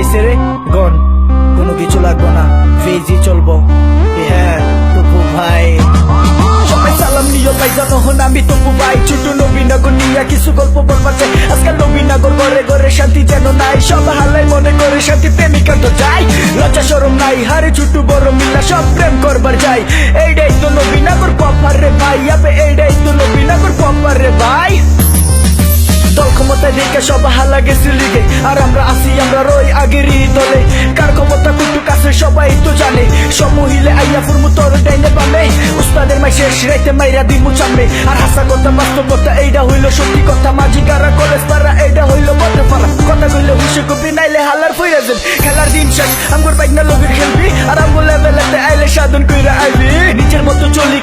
আইসে রে গন কোনো কিছু লাগবো না, ভেজি চলবো। হ্যাঁ টুপু ভাই। সবাই সালাম নিও ভাই যাই। সরম নাই, হারে ছোট বড় মিলা সব প্রেম করবার যাই এইটাই তো নবীনগর কফার রে ভাই, আপে এইটাই তো সব হালা গেছে লিগে। আর আমরা আসি আমরা রই আগেরই দলে কার ক্ষমতা কুটু কাছে সবাই তো জানে। সব মহিলে আইয়া ফুরমু তোর ডাইনে বামে। উস্তাদের মাই শেষ, রাইতে মাইরা দিমু চামে। আর হাসা কথা, বাস্তবতা এইটা হইল সত্যি কথা। মাঝি কারা, কলেজ পারা এইটা হইল বলতে পারা কথা কইলে হুসে কবি, নাইলে হালার ফইরা যাবে। খেলার দিন শেষ আমগর বাইক না লগের খেলবি। আর আমগো লেভেলেতে আইলে সাধন কইরা আইবি। নিজের মতো চলি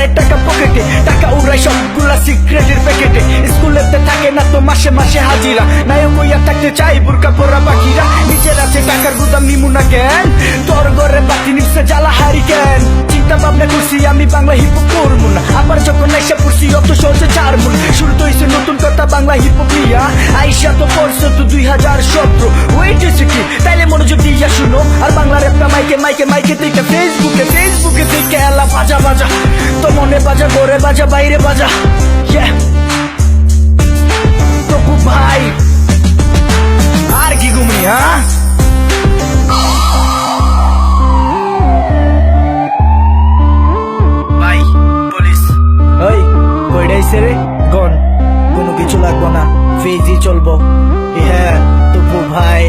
সাড়ের টাকা পকেটে, টাকা উড়াই সবগুলা সিক্রেটের প্যাকেটে। স্কুলেতে থাকে না তো মাসে মাসে হাজিরা। নায়ক হইয়া থাকতে চাই বুরকা পরা বাকিরা নিজের আছে টাকার গুদাম নিমু না কেন তোর ঘরে বাতি নিচ্ছে জ্বালা হারি কেন চিন্তা ভাবনা করছি আমি বাংলা হিপ করব না। আবার যখন এসে পড়ছি, অত সহজে চার মুন শুরু তো হয়েছে নতুন কথা বাংলা হিপ প্রিয়া আইসা তো পড়ছো তো দুই হাজার সতেরো। হয়েছে কি? তাইলে মনোযোগ দিয়া শুনো। আর বাংলার একটা মাইকে মাইকে মাইকে থেকে ফেসবুকে ফেসবুকে থেকে এলা বাজা বাজা। তো মনে বাজা ঘরে বাজা বাইরে বাজা। প্রভু ভাই। আর কি ঘুমি হ্যাঁ রে? গন কোনো কিছু লাগবো না। ফেজি চলবো। হ্যাঁ তবু ভাই।